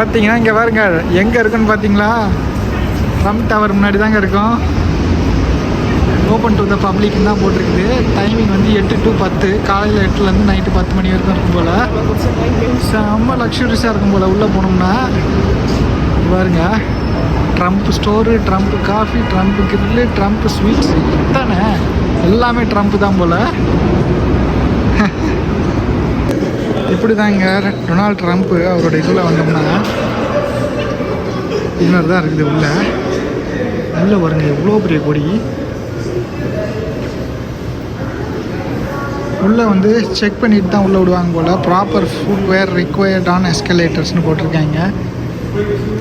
பார்த்தீங்கன்னா இங்கே பாருங்க. எங்கே இருக்குன்னு பார்த்தீங்களா? ட்ரம்ப் டவர் முன்னாடி தாங்க இருக்கும். ஓப்பன் டு த பப்ளிக்னு தான் போட்டிருக்குது. டைமிங் வந்து எட்டு டு பத்து. காலையில் எட்டுலேருந்து நைட்டு பத்து மணி வரைக்கும் இருக்கும் போல். செம்ம லக்ஸுரியஸாக இருக்கும் போல். உள்ளே போனோம்னா பாருங்க. Trump store Trump coffee Trump grill Trump sweets தானே எல்லாமே ட்ரம்ப் தான் போல். இப்படி தாங்க டொனால்ட் ட்ரம்ப்பு அவரோட இதில் வந்தோம்னா இது மாதிரி தான் இருக்குது உள்ள. உள்ளே பாருங்க எவ்வளோ பெரிய கொடி. உள்ளே வந்து செக் பண்ணிட்டு தான் உள்ளே விடுவாங்க போல். ப்ராப்பர் ஃபுட் வேர் ரிக்வயர்ட் எஸ்கலேட்டர்ஸ்னு போட்டிருக்காங்க.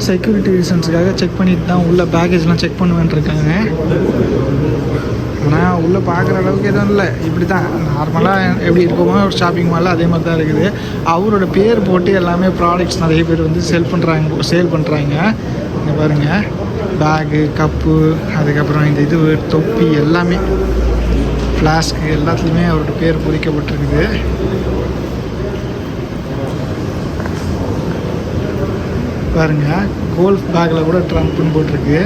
செக்யூரிட்டி ரீசன்ஸுக்காக செக் பண்ணிட்டு தான் உள்ள பேக்கேஜ்லாம் செக் பண்ணுவேன் இருக்காங்க. ஆனால் உள்ளே பார்க்குற அளவுக்கு எதுவும் இல்லை. இப்படி தான் நார்மலாக எப்படி இருக்கோமோ ஒரு ஷாப்பிங் மாலில் அதே மாதிரி தான் இருக்குது. அவரோட பேர் போட்டு எல்லாமே ப்ராடக்ட்ஸ் நிறைய பேர் வந்து செல் பண்ணுறாங்க சேல் பண்ணுறாங்க இங்கே பாருங்கள் பேகு கப்பு அதுக்கப்புறம் இந்த இது தொப்பி எல்லாமே. ஃப்ளாஸ்க்கு எல்லாத்துலேயுமே அவரோட பேர் பொறிக்கப்பட்டிருக்குது. பாருங்க. கோல்ஃப் பேக்கில் கூட ட்ரம்ப்னு போட்டிருக்கு.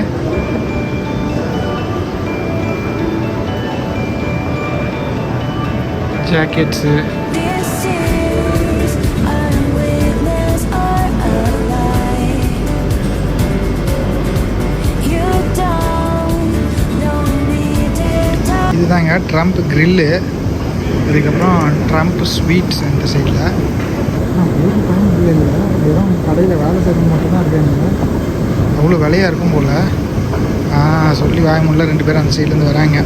To இதுதாங்க ட்ரம்ப் கிரில்லு அதுக்கப்புறம் ட்ரம்ப் ஸ்வீட்ஸ் இந்த சைடில் இல்லை இல்லை வெறும் கடையில் வேலை செய்யறது மட்டும்தான் இருக்காங்க அவ்வளோ விலையாக இருக்கும் போல். சொல்லி வாய முடியல. ரெண்டு பேரும் அந்த சைட்லேருந்து வராங்க.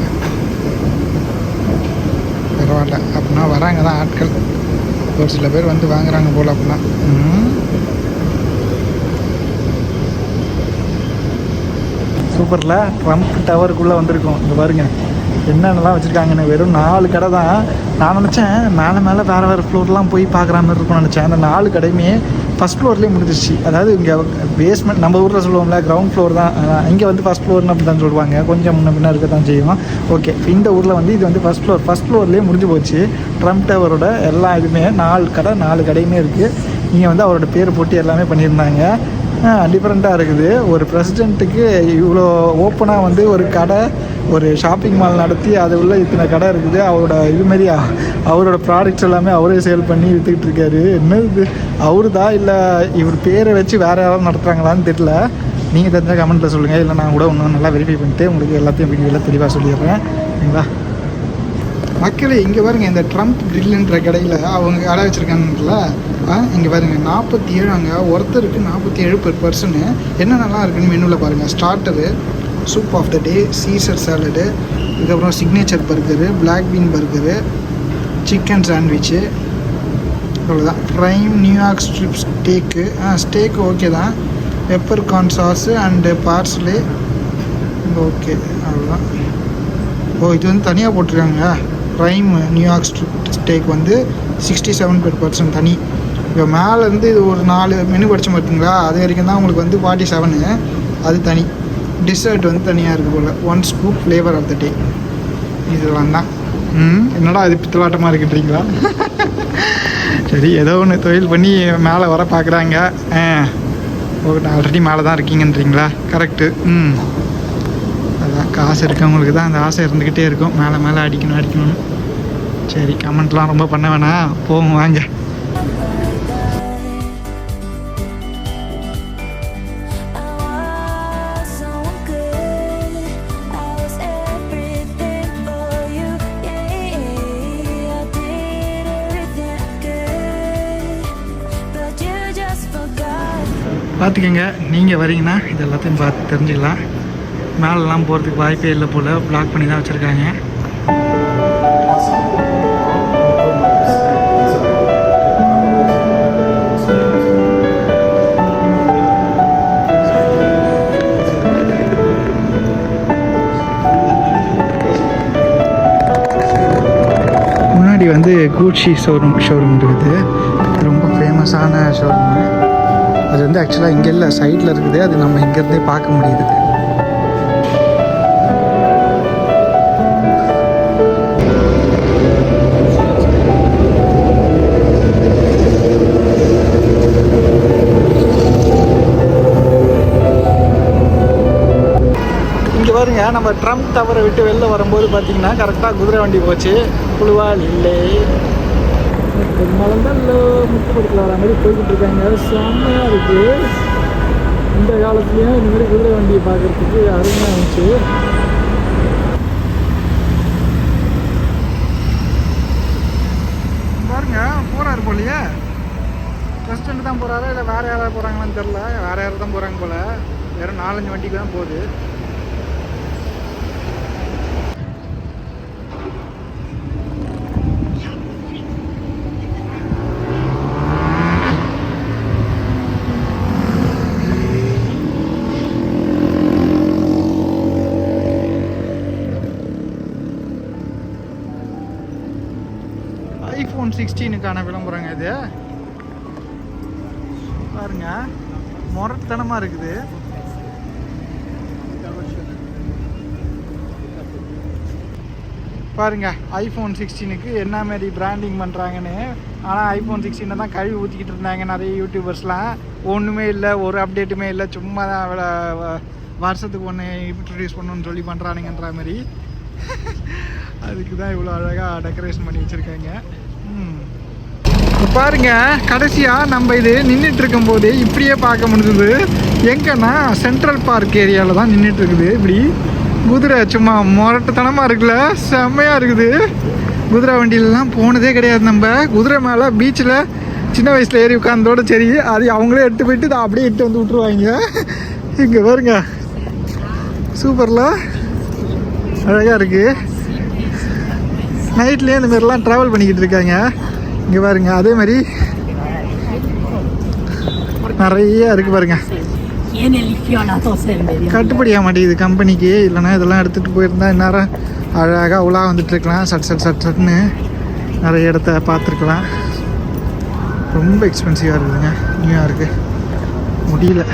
பரவாயில்ல அப்படின்னா வராங்க தான் ஆட்கள். ஒரு சில பேர் வந்து வாங்குறாங்க போல் அப்படின்னா. சூப்பரில். ட்ரம்ப் டவருக்குள்ளே வந்திருக்கோம். இங்கே பாருங்க. என்னென்னலாம் வச்சுருக்காங்கன்னு வெறும் நாலு கடை தான். நான் நினச்சேன் மேலே மேலே வேறு வேறு ஃப்ளோர்லாம் போய் பார்க்குற மாதிரி இருக்கும்னு நினச்சேன். அந்த நாலு கடையுமே ஃபஸ்ட் ஃப்ளோர்லேயே முடிஞ்சிருச்சு. அதாவது இங்கே பேஸ்மெண்ட் நம்ம ஊரில் சொல்லுவோம்ல கிரவுண்ட் ஃப்ளோர் தான். இங்கே வந்து ஃபஸ்ட் ஃப்ளோர்னு அப்படி தான் சொல்லுவாங்க. கொஞ்சம் முன்ன பின்ன இருக்க தான் செய்யும். ஓகே இந்த ஊரில் வந்து இது வந்து ஃபஸ்ட் ஃப்ளோர் ஃபஸ்ட் ஃப்ளோர்லேயே முடிஞ்சு போச்சு. ட்ரம்ப் டவரோட எல்லா இதுவுமே நாலு கடை நாலு கடையுமே இருக்குது இங்கே வந்து அவரோட பேர் போட்டு எல்லாமே பண்ணியிருந்தாங்க. டிஃப்ரெண்ட்டாக இருக்குது. ஒரு ப்ரெசிடெண்ட்டுக்கு இவ்வளோ ஓப்பனாக வந்து ஒரு கடை ஒரு ஷாப்பிங் மால் நடத்தி அது உள்ள இத்தனை கடை இருக்குது. அவரோட இதுமாரி அவரோட ப்ராடக்ட்ஸ் எல்லாமே அவரே சேல் பண்ணி விற்றுக்கிட்டு இருக்காரு. என்ன இது அவரு தான் இல்லை இவர் பேரை வச்சு வேறு யாராவது நடத்துகிறாங்களான்னு தெரில நீங்கள் தெரிஞ்ச கமெண்ட்டில் சொல்லுங்கள் இல்லை நான் கூட இன்னும் நல்லா வெரிஃபை பண்ணிட்டு உங்களுக்கு எல்லாத்தையும் வீடியோவில் தெளிவாக சொல்லிடுறேன். சரிங்களா? மக்களே இங்கே பாருங்க இந்த ட்ரம்ப் கிரில்லுன்ற கடையில் அவங்க கடை வச்சுருக்காங்கல்ல? இங்கே பாருங்க நாற்பத்தி ஏழு அங்கே ஒருத்தருக்கு நாற்பத்தி ஏழு பெர் பர்சனு என்னென்னலாம் இருக்குன்னு மெனுவில் பாருங்கள் starter soup of the day Caesar salad இதுக்கப்புறம் signature burger black bean burger chicken sandwich அவ்வளோதான் prime New York strip steak ah steak okay தான். Peppercorn sauce and parcel okay அவ்வளோதான் ஓ இது வந்து தனியாக போட்டிருக்காங்க ப்ரைம் நியூயார்க் ஸ்டேக் வந்து சிக்ஸ்டி செவன் பெர் பர்சன்ட் தனி. இப்போ மேலேருந்து இது ஒரு நாலு மெனு படித்த பார்த்தீங்களா அது வரைக்கும் தான் உங்களுக்கு வந்து ஃபார்ட்டி செவனு அது தனி. டிசர்ட் வந்து தனியாக இருக்குது போல். One scoop flavour of the day இதெல்லாம் தான். ம் என்னடா இது பித்தலாட்டமாக இருக்குன்றீங்களா சரி ஏதோ ஒன்று தொழில் பண்ணி மேலே வர பார்க்குறாங்க ஆ ஓகே ஆல்ரெடி மேலே தான் இருக்கீங்கன்றீங்களா கரெக்டு ம். அதான் காசு இருக்கவங்களுக்கு தான் அந்த ஆசை இருந்துக்கிட்டே இருக்கும். மேலே மேலே அடிக்கணும் அடிக்கணும்னு. சரி கமெண்ட்லாம் ரொம்ப பண்ண வேணாம். போவோம் வாங்க. பார்த்துக்கங்க நீங்கள் வரீங்கன்னா இது எல்லாத்தையும் பார்த்து தெரிஞ்சுக்கலாம். மேலெலாம் போகிறதுக்கு வாய்ப்பே இல்லை போல். பிளாக் பண்ணி தான் வச்சுருக்காங்க. முன்னாடி வந்து கூச்சி ஷோரூம் ஷோரூம் இருக்குது. ரொம்ப ஃபேமஸான ஷோரூம் அது வந்து ஆக்சுவலாக இங்கே இல்லை சைடில் இருக்குது. அது நம்ம இங்கேருந்தே பார்க்க முடியுது. நம்ம ட்ரம்ப் டவரை விட்டு வெளில வரும்போது பார்த்தீங்கன்னா கரெக்டாக குதிரை வண்டி போச்சு. புழுவால் இல்லை. மலந்தல்லோ முட்டுப்படுத்தல வர மாதிரி போய்கிட்டு இருக்காங்க. செம்மையாக இருக்குது இந்த காலத்துலேயும் இந்த மாதிரி குதிரை வண்டியை பார்க்கறதுக்கு அருமையாக இருந்துச்சு. பாருங்க போகிறாரு போலயே. பிரசிடண்ட் தான் போறாரா இல்லை வேற யாராவது போறாங்களான்னு தெரில வேற யாராவது தான் போறாங்க போல. வெறும் நாலஞ்சு வண்டிக்கு தான் போகுது. ஐஃபோன் சிக்ஸ்டீனுக்கான விளம்பரங்க இது. பாருங்க. முரட்டத்தனமாக இருக்குது. பாருங்க ஐஃபோன் சிக்ஸ்டீனுக்கு என்ன மாதிரி பிராண்டிங் பண்ணுறாங்கன்னு ஆனால் ஐஃபோன் சிக்ஸ்டீனை தான் கழுவி ஊற்றிக்கிட்டு இருந்தாங்க நிறைய யூடியூபர்ஸ்லாம் ஒன்றுமே இல்லை ஒரு அப்டேட்டுமே இல்லை. சும்மா தான் வருஷத்துக்கு ஒன்று இன்ட்ரடியூஸ் பண்ணணும்னு சொல்லி பண்ணுறானுங்கன்ற மாதிரி. அதுக்கு தான் இவ்வளோ அழகாக டெக்கரேஷன் பண்ணி வச்சுருக்காங்க. பாருங்க கடைசியா நம்ம இது நின்றுட்டு இருக்கும்போது இப்படியே பார்க்க முடிஞ்சது. எங்கன்னா சென்ட்ரல் பார்க் ஏரியாவில் தான் நின்றுட்டு இருக்குது இப்படி குதிரை சும்மா முரட்டுத்தனமாக இருக்குல்ல செம்மையாக இருக்குது. குதிரை வண்டியிலலாம் போனதே கிடையாது நம்ம. குதிரை மேலே பீச்சில் சின்ன வயசில் ஏறி உட்காந்தோட சரி அது அவங்களே எடுத்து போயிட்டு அப்படியே இட்டு வந்து விட்ருவாங்க இங்கே பாருங்க. சூப்பரில். அழகாக இருக்குது நைட்லேயே இந்த மாதிரிலாம் ட்ராவல் பண்ணிக்கிட்டு இருக்காங்க. இங்கே பாருங்க அதே மாதிரி நிறைய இருக்கு பாருங்க. கட்டுப்படியாக மாட்டேங்குது. கம்பெனிக்கு இல்லைன்னா இதெல்லாம் எடுத்துகிட்டு போயிருந்தா இந்நேரம் அழகாக உலா வந்துட்டு இருக்கலாம். சட் சட் சட் சட்னு நிறைய இடத்த பார்த்துருக்கலாம். ரொம்ப எக்ஸ்பென்சிவாக இருக்குதுங்க. நியூயார்க்கு முடியல.